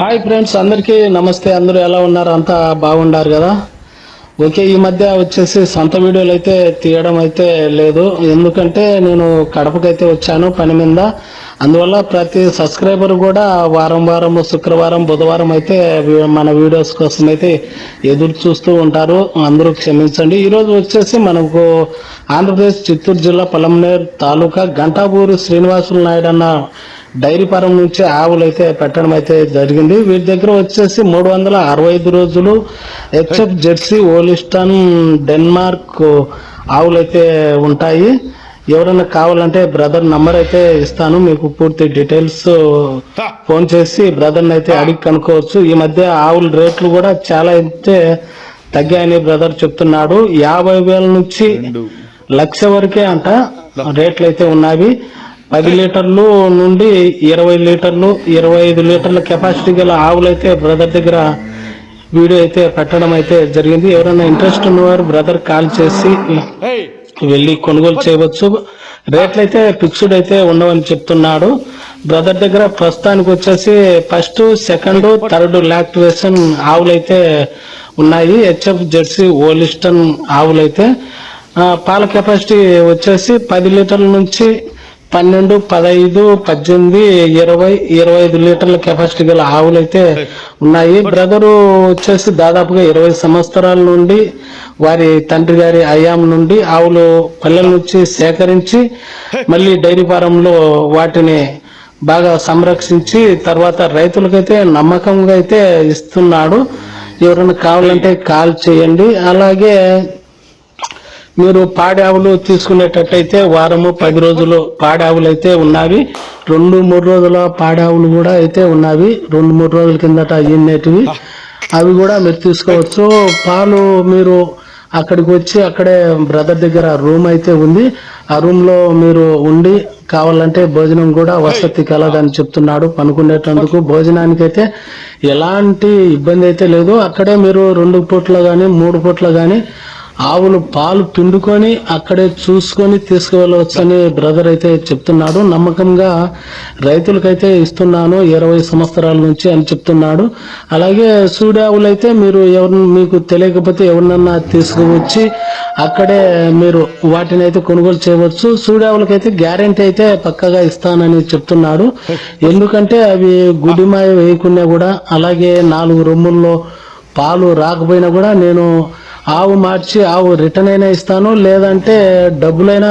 Hi friends అందరికీ నమస్తే. అందరూ ఎలా ఉన్నారు? అంతా బాగుండారు కదా? ఓకే ఈ మధ్య వచ్చేసి సొంత వీడియోలు అయితే తీయడం అయితే లేదు. ఎందుకంటే నేను కడపకైతే వచ్చాను పని మీద. అందువల్ల ప్రతి సబ్స్క్రైబర్ కూడా వారం వారం శుక్రవారం బుధవారం అయితే మన వీడియోస్ కోసం అయితే ఎదురు చూస్తూ ఉంటారు. అందరూ క్షమించండి. ఈరోజు వచ్చేసి మనకు ఆంధ్రప్రదేశ్ చిత్తూరు జిల్లా పలమనేరు తాలూకా గంటాపూరి శ్రీనివాసులు నాయుడు అన్న డైరీ ఫారం నుంచి ఆవులు అయితే పెట్టడం అయితే జరిగింది. వీటి దగ్గర వచ్చేసి మూడు వందల అరవై ఐదు రోజులు హెచ్ఎఫ్ జెర్సీ ఓలిస్టన్ డెన్మార్క్ ఆవులు అయితే ఉంటాయి. ఎవరైనా కావాలంటే బ్రదర్ నంబర్ అయితే ఇస్తాను. మీకు పూర్తి డీటెయిల్స్ ఫోన్ చేసి బ్రదర్ని అయితే అడిగి కనుక్కోవచ్చు. ఈ మధ్య ఆవుల రేట్లు కూడా చాలా అయితే తగ్గాయని బ్రదర్ చెప్తున్నాడు. యాభై వేల నుంచి లక్ష వరకే అంట రేట్లు అయితే ఉన్నాయి పది లీటర్లు నుండి ఇరవై లీటర్లు ఇరవై ఐదు లీటర్ల కెపాసిటీ గల ఆవులు అయితే బ్రదర్ దగ్గర వీడియో అయితే పెట్టడం అయితే జరిగింది. ఎవరైనా ఇంట్రెస్ట్ ఉన్నవారు బ్రదర్ కాల్ చేసి వెళ్ళి కొనుగోలు చేయవచ్చు. రేట్లు అయితే ఫిక్స్డ్ అయితే ఉండవని చెప్తున్నాడు. బ్రదర్ దగ్గర ప్రస్తుతానికి వచ్చేసి ఫస్ట్ సెకండ్ థర్డ్ లాక్టివేషన్ ఆవులు అయితే ఉన్నాయి. హెచ్ఎఫ్ జెర్సీ ఓలిస్టన్ ఆవులు అయితే ఆ, పాల కెపాసిటీ వచ్చేసి పది లీటర్ల నుంచి పన్నెండు పదహైదు పద్దెనిమిది ఇరవై ఇరవై ఐదు లీటర్ల కెపాసిటీ గల ఆవులు అయితే ఉన్నాయి బ్రదరు వచ్చేసి దాదాపుగా ఇరవై సంవత్సరాల నుండి వారి తండ్రి గారి అయాం నుండి ఆవులు పల్లెల నుంచి సేకరించి మళ్ళీ డైరీ ఫారంలో వాటిని బాగా సంరక్షించి తర్వాత రైతులకైతే నమ్మకంగా అయితే ఇస్తున్నాడు. ఎవరైనా కావాలంటే కాల్ చేయండి. అలాగే మీరు పాడావులు తీసుకునేటట్టయితే వారము పది రోజులు పాడావులు అయితే ఉన్నవి. రెండు మూడు రోజుల పాడావులు కూడా అయితే ఉన్నవి. రెండు మూడు రోజుల కిందట అయ్యినటివి అవి కూడా మీరు తీసుకోవచ్చు. పాలు మీరు అక్కడికి వచ్చి అక్కడే బ్రదర్ దగ్గర రూమ్ అయితే ఉంది. ఆ రూమ్లో మీరు ఉండి కావాలంటే భోజనం కూడా వసతి కలదని చెప్తున్నాడు పనుకునేటందుకు. భోజనానికి అయితే ఎలాంటి ఇబ్బంది అయితే లేదు. అక్కడే మీరు రెండు పూట్ల కానీ మూడు పూట్ల కానీ ఆవులు పాలు పిండుకొని అక్కడే చూసుకొని తీసుకువెళ్ళవచ్చని బ్రదర్ అయితే చెప్తున్నాడు. నమ్మకంగా రైతులకైతే ఇస్తున్నాను ఇరవై సంవత్సరాల నుంచి అని చెప్తున్నాడు. అలాగే సూడి మీరు ఎవరు మీకు తెలియకపోతే ఎవరినన్నా తీసుకువచ్చి అక్కడే మీరు వాటిని అయితే కొనుగోలు చేయవచ్చు. సూడి ఆవులకైతే గ్యారెంటీ అయితే పక్కగా ఇస్తానని చెప్తున్నాడు. ఎందుకంటే అవి గుడిమాయ వేయకుండా కూడా అలాగే నాలుగు రొమ్ముల్లో పాలు రాకపోయినా కూడా నేను ఆవు మార్చి ఆవు రిటర్న్ అయినా ఇస్తాను లేదంటే డబ్బులైనా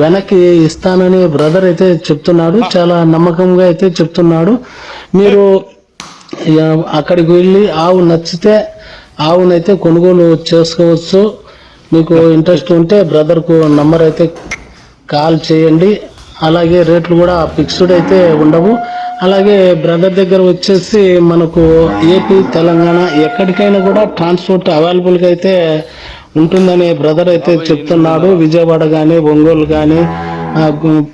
వెనక్కి ఇస్తానని బ్రదర్ అయితే చెప్తున్నాడు చాలా నమ్మకంగా అయితే చెప్తున్నాడు. మీరు అక్కడికి వెళ్ళి ఆవు నచ్చితే ఆవునైతే కొనుగోలు చేసుకోవచ్చు. మీకు ఇంట్రెస్ట్ ఉంటే బ్రదర్కు నంబర్ అయితే కాల్ చేయండి. అలాగే రేట్లు కూడా ఫిక్స్డ్ అయితే ఉండవు. అలాగే బ్రదర్ దగ్గర వచ్చేసి మనకు ఏపీ తెలంగాణ ఎక్కడికైనా కూడా ట్రాన్స్పోర్ట్ అవైలబుల్గా అయితే ఉంటుందని బ్రదర్ అయితే చెప్తున్నాడు. విజయవాడ కానీ ఒంగోలు కానీ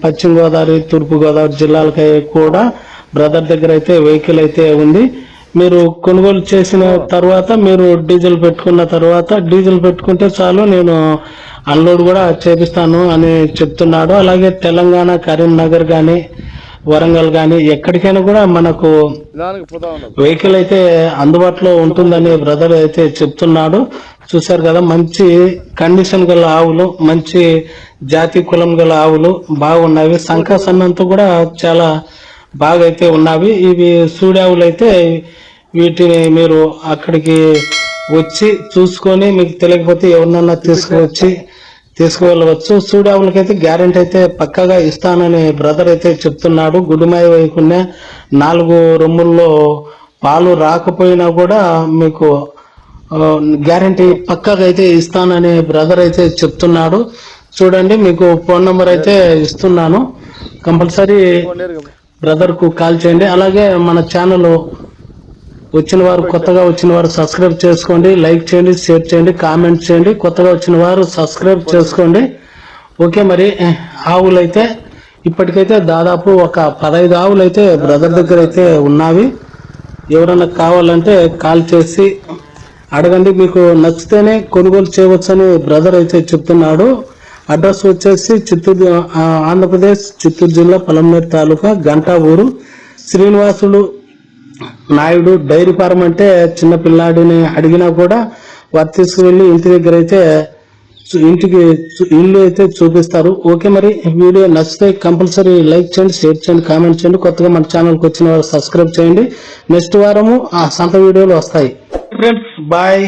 పశ్చిమ గోదావరి తూర్పు గోదావరి జిల్లాలకి కూడా బ్రదర్ దగ్గర అయితే వెహికల్ అయితే ఉంది. మీరు కొనుగోలు చేసిన తర్వాత మీరు డీజిల్ పెట్టుకున్న తర్వాత డీజిల్ పెట్టుకుంటే చాలు నేను అన్లోడ్ కూడా చేపిస్తాను అని చెప్తున్నాడు. అలాగే తెలంగాణ కరీంనగర్ కానీ వరంగల్ కానీ ఎక్కడికైనా కూడా మనకు వెహికల్ అయితే అందుబాటులో ఉంటుందని బ్రదర్ అయితే చెప్తున్నాడు. చూశారు కదా మంచి కండిషన్ గల ఆవులు మంచి జాతి కులం గల ఆవులు బాగున్నవి సంఖ సన్నంతో కూడా చాలా బాగా అయితే ఉన్నవి. ఇవి సూడావులు అయితే వీటిని మీరు అక్కడికి వచ్చి చూసుకొని మీకు తెలియకపోతే ఎవరినన్నా తీసుకువచ్చి తీసుకువెళ్ళవచ్చు. సూడావులకైతే గ్యారెంటీ అయితే పక్కగా ఇస్తానని బ్రదర్ అయితే చెప్తున్నాడు. గుడిమాయ వేయకుండా నాలుగు రొమ్ముల్లో పాలు రాకపోయినా కూడా మీకు గ్యారంటీ పక్కాగా అయితే ఇస్తానని బ్రదర్ అయితే చెప్తున్నాడు. చూడండి మీకు ఫోన్ నంబర్ అయితే ఇస్తున్నాను. కంపల్సరీ బ్రదర్కు కాల్ చేయండి. అలాగే మన ఛానల్ వచ్చిన వారు కొత్తగా వచ్చిన వారు సబ్స్క్రైబ్ చేసుకోండి. లైక్ చేయండి షేర్ చేయండి కామెంట్ చేయండి. కొత్తగా వచ్చిన వారు సబ్స్క్రైబ్ చేసుకోండి. ఓకే మరి ఆవులైతే ఇప్పటికైతే దాదాపు ఒక పదహైదు ఆవులు అయితే బ్రదర్ దగ్గర అయితే ఉన్నవి. ఎవరైనా కావాలంటే కాల్ చేసి అడగండి. మీకు నచ్చితేనే కొనుగోలు చేయవచ్చని బ్రదర్ అయితే చెప్తున్నాడు. అడ్రస్ వచ్చేసి చిత్తూరు ఆంధ్రప్రదేశ్ చిత్తూరు జిల్లా పొలంనేరు తాలూకా గంటా ఊరు. శ్రీనివాసుడు నాయుడు డైరీ ఫార్మ్ అంటే చిన్న పిల్లాడిని అడిగినా కూడా వారు తీసుకువెళ్ళి ఇంటి దగ్గర అయితే ఇంటికి ఇల్లు అయితే చూపిస్తారు. ఓకే మరి వీడియో నచ్చితే కంపల్సరీ లైక్ చేయండి షేర్ చేయండి కామెంట్ చేయండి. కొత్తగా మన ఛానల్కి వచ్చిన వారు సబ్స్క్రైబ్ చేయండి. నెక్స్ట్ వారము ఆ సంత వీడియోలు వస్తాయి. Friends bye